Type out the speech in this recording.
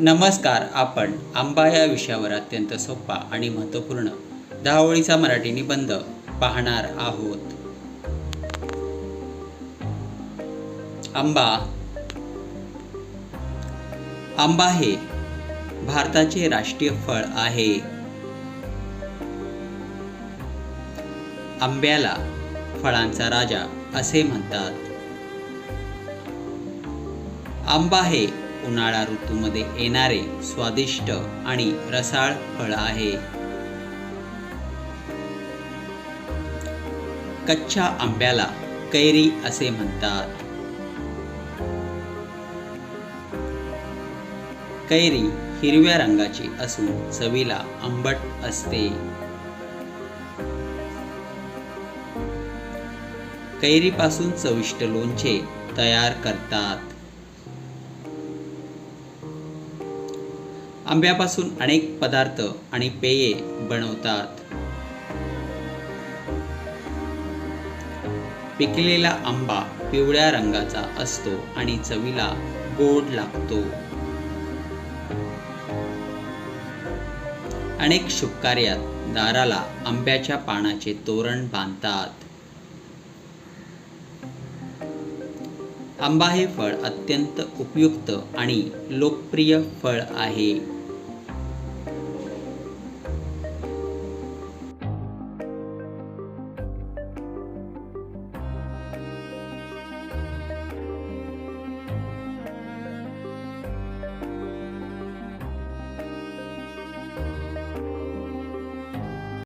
नमस्कार आपण आंबा या विषयावर अत्यंत सोपा आणि महत्त्वपूर्ण दहा ओळीचा मराठी निबंध पाहणार आहोत. आंबा. आंबा हे भारताचे राष्ट्रीय फळ आहे. आंब्याला फळांचा राजा असे म्हणतात. आंबा हे उन्हाळा ऋतूमध्ये येणारे स्वादिष्ट आणि रसाळ फळ आहे. कच्च्या आंब्याला कैरी असे म्हणतात. कैरी हिरव्या रंगाची असून चवीला आंबट असते. कैरीपासून चविष्ट लोणचे तयार करतात. आंब्यापासून अनेक पदार्थ आणि पेये बनवतात. पिकलेला आंबा पिवळ्या रंगाचा असतो आणि चवीला गोड लागतो. अनेक शुभकार्यात दाराला आंब्याच्या पानाचे तोरण बांधतात. आंबा हे फळ अत्यंत उपयुक्त आणि लोकप्रिय फळ आहे.